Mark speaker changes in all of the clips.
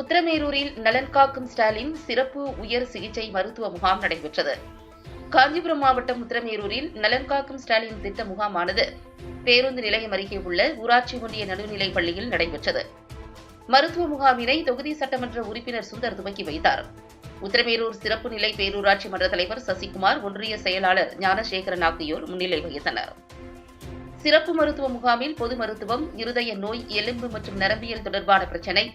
Speaker 1: உத்தரமேரூரில் நலன் காக்கும் ஸ்டாலின் சிறப்பு உயர் சிகிச்சை மருத்துவ முகாம் நடைபெற்றது. காஞ்சிபுரம் மாவட்டம் உத்தரமேரூரில் நலன் காக்கும் ஸ்டாலின் திட்ட முகாமானது பேருந்து நிலையம் அருகே உள்ள ஊராட்சி ஒன்றிய நடுநிலைப் பள்ளியில் நடைபெற்றது. மருத்துவ முகாமினை தொகுதி சட்டமன்ற உறுப்பினர் சுந்தர் துவக்கி வைத்தார். உத்தரமேரூர் சிறப்பு நிலை பேரூராட்சி மன்ற தலைவர் சசிகுமார் ஒன்றிய செயலாளர் ஞானசேகரன் ஆகியோர் முன்னிலை வகித்தனர். சிறப்பு மருத்துவ முகாமில் பொது மருத்துவம் இருதய நோய் எலும்பு மற்றும் நரம்பியல் தொடர்பான பிரச்சினை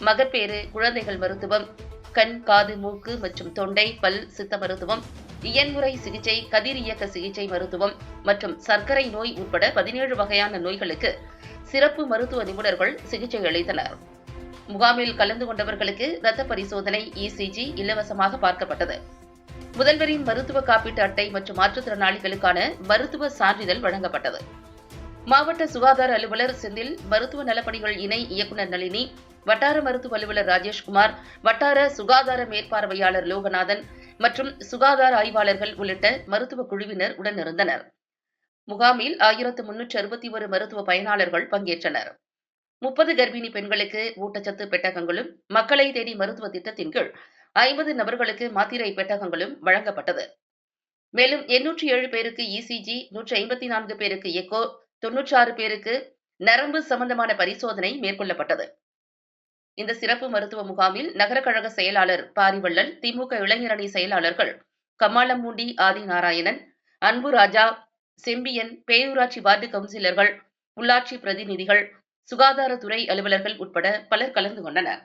Speaker 1: மகப்பேறு குழந்தைகள் மருத்துவம் கண் காது மூக்கு மற்றும் தொண்டை பல் சித்த மருத்துவம் இயன்முறை சிகிச்சை கதிர் இயக்க சிகிச்சை மருத்துவம் மற்றும் சர்க்கரை நோய் உட்பட பதினேழு வகையான நோய்களுக்கு சிறப்பு மருத்துவ நிபுணர்கள் சிகிச்சை அளித்தனர். முகாமில் கலந்து கொண்டவர்களுக்கு இரத்த பரிசோதனை இசிஜி இலவசமாக பார்க்கப்பட்டது. முதல்வரின் மருத்துவ காப்பீட்டு அட்டை மற்றும் மாற்றுத்திறனாளிகளுக்கான மருத்துவ சான்றிதழ் வழங்கப்பட்டது. மாவட்ட சுகாதார அலுவலர் செந்தில் மருத்துவ நலப்பணிகள் இணை இயக்குநர் நளினி வட்டார மருத்துவ அலுவலர் ராஜேஷ்குமார் வட்டார சுகாதார மேற்பார்வையாளர் லோகநாதன் மற்றும் சுகாதார ஆய்வாளர்கள் உள்ளிட்ட மருத்துவ குழுவினர் உடனிருந்தனர். முகாமில் ஆயிரத்து முன்னூற்று அறுபத்தி ஒரு மருத்துவ பயனாளர்கள் பங்கேற்றனர். முப்பது கர்ப்பிணி பெண்களுக்கு ஊட்டச்சத்து பெட்டகங்களும் மக்களை தேடி மருத்துவ திட்டத்தின் கீழ் ஐம்பது நபர்களுக்கு மாத்திரை பெட்டகங்களும் வழங்கப்பட்டது. மேலும் எண்ணூற்றி ஏழு பேருக்கு இசிஜி நூற்றி ஐம்பத்தி நான்கு பேருக்கு எக்கோ தொன்னூற்றாறு பேருக்கு நரம்பு சம்பந்தமான பரிசோதனை மேற்கொள்ளப்பட்டது. இந்த சிறப்பு மருத்துவ முகாமில் நகர கழக செயலாளர் பாரிவள்ளல் திமுக இளைஞரணி செயலாளர்கள் கம்மாளம்பூண்டி ஆதிநாராயணன் அன்பு ராஜா செம்பியன் பேரூராட்சி வார்டு கவுன்சிலர்கள் உள்ளாட்சி பிரதிநிதிகள் சுகாதாரத்துறை அலுவலர்கள் உட்பட பலர் கலந்து கொண்டனர்.